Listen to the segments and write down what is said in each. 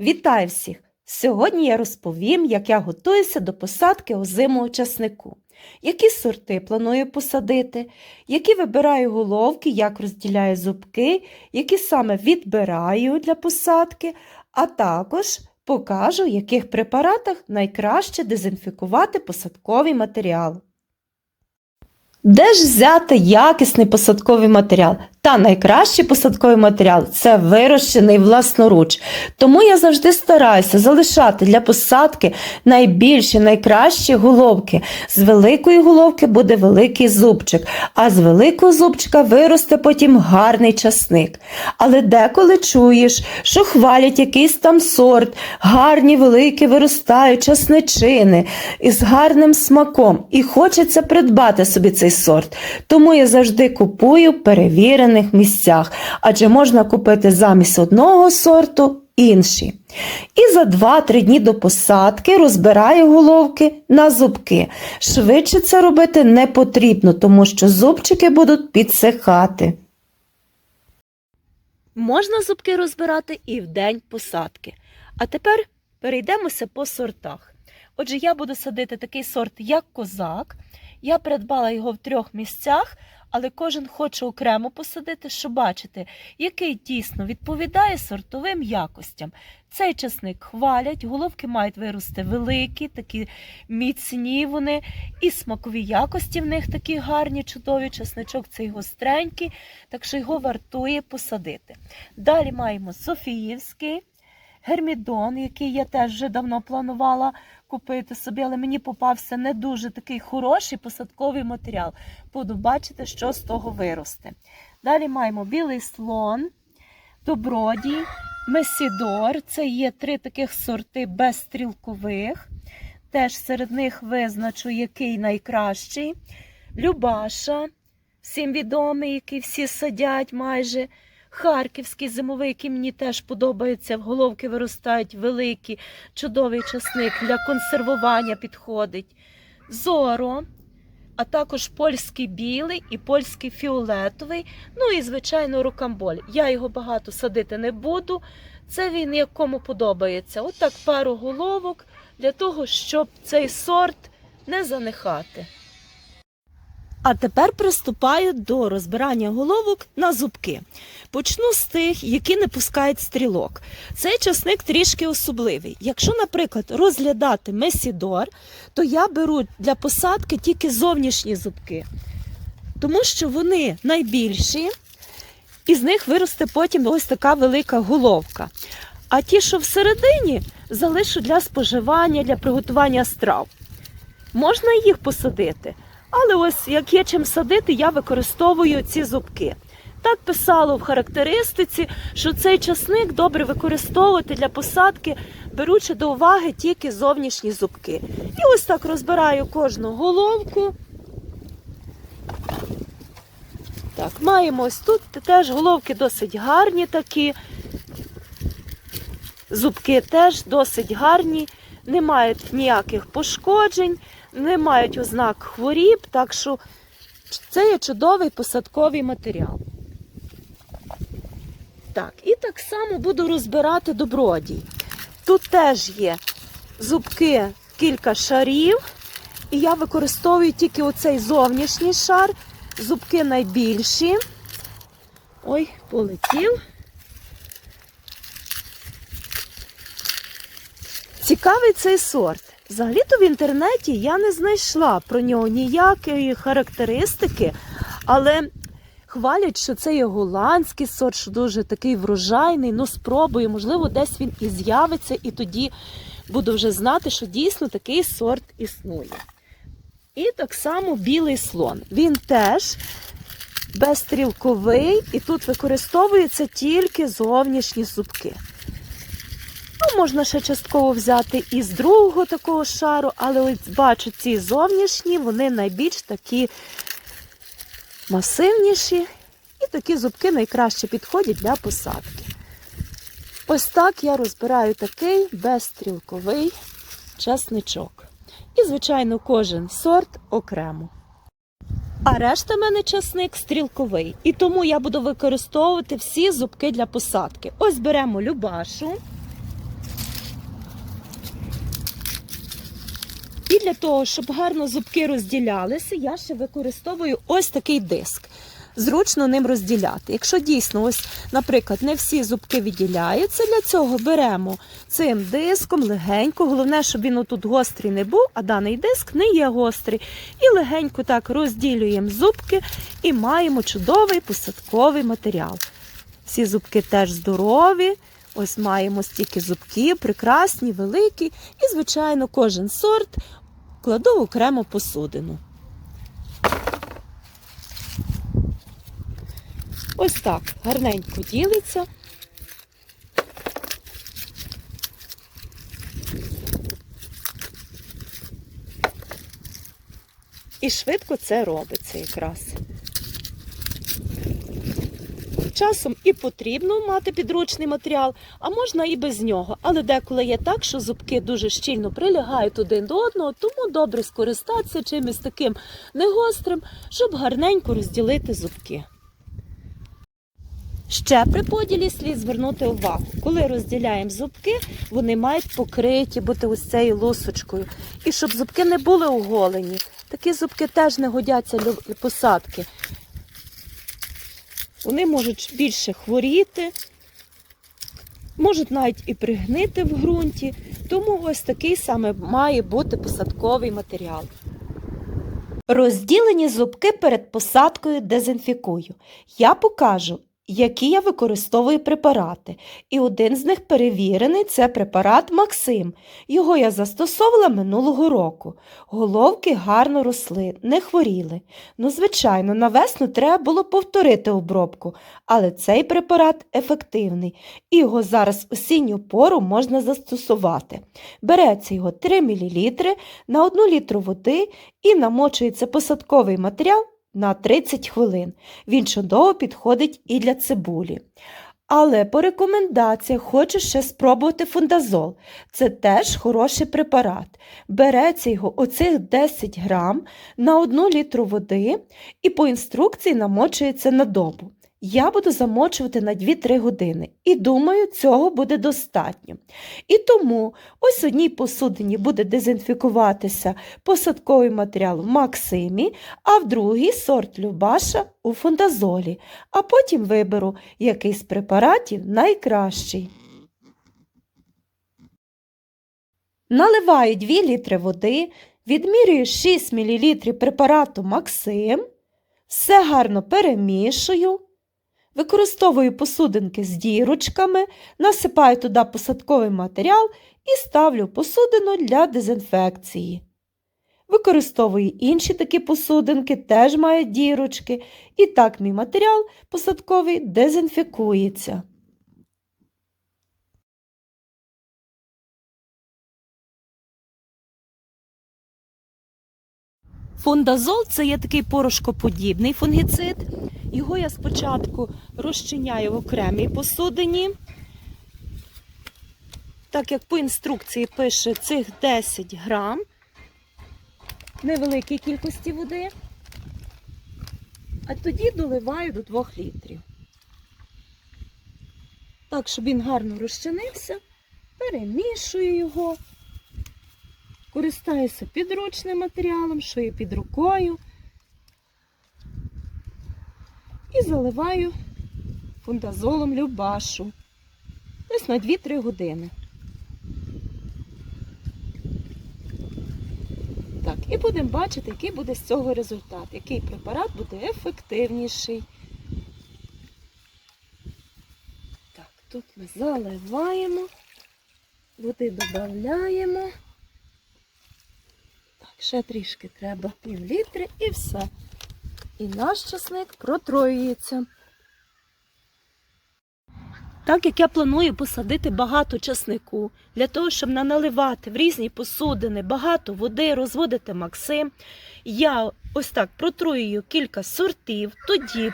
Вітаю всіх! Сьогодні я розповім, як я готуюся до посадки озимого часнику. Які сорти планую посадити, які вибираю головки, як розділяю зубки, які саме відбираю для посадки, а також покажу, в яких препаратах найкраще дезінфікувати посадковий матеріал. Де ж взяти якісний посадковий матеріал? Та найкращий посадковий матеріал це вирощений власноруч. Тому я завжди стараюся залишати для посадки найбільші, найкращі головки. З великої головки буде великий зубчик, а з великого зубчика виросте потім гарний часник. Але деколи чуєш, що хвалять якийсь там сорт, гарні великі виростають часничини із гарним смаком, і хочеться придбати собі цей сорт. Тому я завжди купую в перевірених місцях, адже можна купити замість одного сорту інші. І за 2-3 дні до посадки розбираю головки на зубки. Швидше це робити не потрібно, тому що зубчики будуть підсихати. Можна зубки розбирати і в день посадки. А тепер перейдемося по сортах. Отже, я буду садити такий сорт, як козак. Я придбала його в трьох місцях, але кожен хоче окремо посадити, щоб бачити, який дійсно відповідає сортовим якостям. Цей часник хвалять, головки мають вирости великі, такі міцні вони, і смакові якості в них такі гарні, чудові. Часничок цей гостренький, так що його вартує посадити. Далі маємо Софіївський. Гермідон, який я теж вже давно планувала купити собі, але мені попався не дуже такий хороший посадковий матеріал. Буду бачити, що з того виросте. Далі маємо білий слон, добродій, месідор. Це є три таких сорти безстрілкових. Теж серед них визначу, який найкращий. Любаша, всім відомий, який всі садять майже. Харківський зимовий, який мені теж подобається. В головки виростають великі, чудовий часник для консервування підходить. Зоро, а також польський білий і польський фіолетовий. Ну і, звичайно, рукамболь. Я його багато садити не буду. Це він якому подобається. Отак пару головок для того, щоб цей сорт не занехати. А тепер приступаю до розбирання головок на зубки. Почну з тих, які не пускають стрілок. Цей часник трішки особливий. Якщо, наприклад, розглядати месідор, то я беру для посадки тільки зовнішні зубки, тому що вони найбільші, і з них виросте потім ось така велика головка. А ті, що всередині, залишу для споживання, для приготування страв. Можна їх посадити. Але ось як є чим садити, я використовую ці зубки. Так писало в характеристиці, що цей часник добре використовувати для посадки, беручи до уваги тільки зовнішні зубки. І ось так розбираю кожну головку. Так, маємо ось тут теж головки досить гарні такі. Зубки теж досить гарні, не мають ніяких пошкоджень не мають ознак хворіб, так що це є чудовий посадковий матеріал. Так, і так само буду розбирати добродій. Тут теж є зубки, кілька шарів, і я використовую тільки оцей зовнішній шар, зубки найбільші. Ой, полетів. Цікавий цей сорт. Взагалі-то в інтернеті я не знайшла про нього ніякої характеристики, але хвалять, що це є голландський сорт, що дуже такий врожайний. Ну, спробую, можливо, десь він і з'явиться, і тоді буду вже знати, що дійсно такий сорт існує. І так само білий слон. Він теж безстрілковий, і тут використовуються тільки зовнішні зубки. Можна ще частково взяти із другого такого шару, але ось бачу, ці зовнішні, вони найбільш такі масивніші, і такі зубки найкраще підходять для посадки. Ось так я розбираю такий безстрілковий часничок. І, звичайно, кожен сорт окремо. А решта в мене часник стрілковий. І тому я буду використовувати всі зубки для посадки. Ось беремо любашу. І для того, щоб гарно зубки розділялися, я ще використовую ось такий диск. Зручно ним розділяти. Якщо дійсно, ось, наприклад, не всі зубки відділяються, для цього беремо цим диском легенько. Головне, щоб він отут гострий не був, а даний диск не є гострий. І легенько так розділюємо зубки і маємо чудовий посадковий матеріал. Всі зубки теж здорові. Ось маємо стільки зубків, прекрасні, великі. І, звичайно, кожен сорт кладу в окрему посудину. Ось так гарненько ділиться. І швидко це робиться якраз. Часом і потрібно мати підручний матеріал, а можна і без нього. Але деколи є так, що зубки дуже щільно прилягають один до одного, тому добре скористатися чимось таким негострим, щоб гарненько розділити зубки. Ще при поділі слід звернути увагу. Коли розділяємо зубки, вони мають покриті бути ось цією лусочкою. І щоб зубки не були оголені. Такі зубки теж не годяться для посадки. Вони можуть більше хворіти, можуть навіть і пригнити в ґрунті. Тому ось такий саме має бути посадковий матеріал. Розділені зубки перед посадкою дезінфікую. Я покажу, які я використовую препарати. І один з них перевірений це препарат Максим. Його я застосовувала минулого року. Головки гарно росли, не хворіли. Ну, звичайно, на весну треба було повторити обробку, але цей препарат ефективний, і його зараз в осінню пору можна застосувати. Береться його 3 мл на 1 літру води і намочується посадковий матеріал на 30 хвилин. Він чудово підходить і для цибулі. Але по рекомендаціях хочу ще спробувати фундазол. Це теж хороший препарат. Береться його оцих 10 грам на 1 літру води і по інструкції намочується на добу. Я буду замочувати на 2-3 години і думаю, цього буде достатньо. І тому ось одній посудині буде дезінфікуватися посадковий матеріал в Максимі, а в другій сорт Любаша у фундазолі, а потім виберу, який з препаратів найкращий. Наливаю 2 літри води, відмірюю 6 мл препарату Максим, все гарно перемішую. Використовую посудинки з дірочками, насипаю туди посадковий матеріал і ставлю посудину для дезінфекції. Використовую інші такі посудинки, теж мають дірочки, і так мій матеріал посадковий дезінфікується. Фундазол це є такий порошкоподібний фунгіцид. Його я спочатку розчиняю в окремій посудині. Так як по інструкції пише цих 10 грам невеликій кількості води, а тоді доливаю до 2 літрів. Так, щоб він гарно розчинився, перемішую його, користаюся підручним матеріалом, що є під рукою. І заливаю фундазолом любашу. Десь на 2-3 години. Так, і будемо бачити, який буде з цього результат, який препарат буде ефективніший. Так, тут ми заливаємо, води додаємо. Ще трішки треба пів літри і все. І наш часник протроюється. Так як я планую посадити багато часнику, для того, щоб наливати в різні посудини багато води, розводити Максим, я ось так протруюю кілька сортів, тоді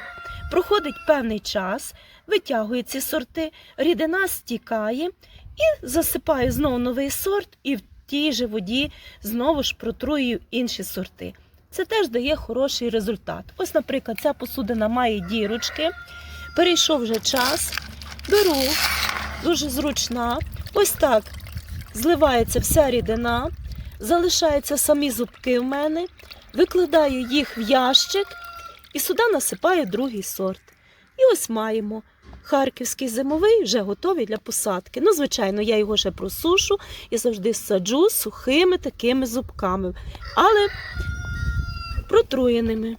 проходить певний час, витягую ці сорти, рідина стікає і засипаю знову новий сорт, і тій же воді знову ж протрую інші сорти. Це теж дає хороший результат. Ось, наприклад, ця посудина має дірочки, перейшов вже час, беру, дуже зручна. Ось так зливається вся рідина, залишаються самі зубки в мене, викладаю їх в ящик і сюди насипаю другий сорт. І ось маємо харківський зимовий вже готовий для посадки. Ну, звичайно, я його ще просушу і завжди саджу сухими такими зубками, але протруєними.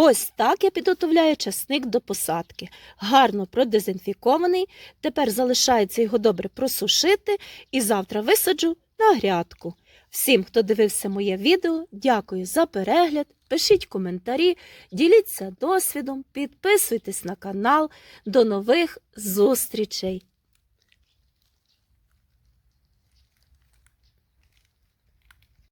Ось так я підготовляю часник до посадки. Гарно продезінфікований. Тепер залишається його добре просушити і завтра висаджу на грядку. Всім, хто дивився моє відео, дякую за перегляд. Пишіть коментарі, діліться досвідом, підписуйтесь на канал. До нових зустрічей!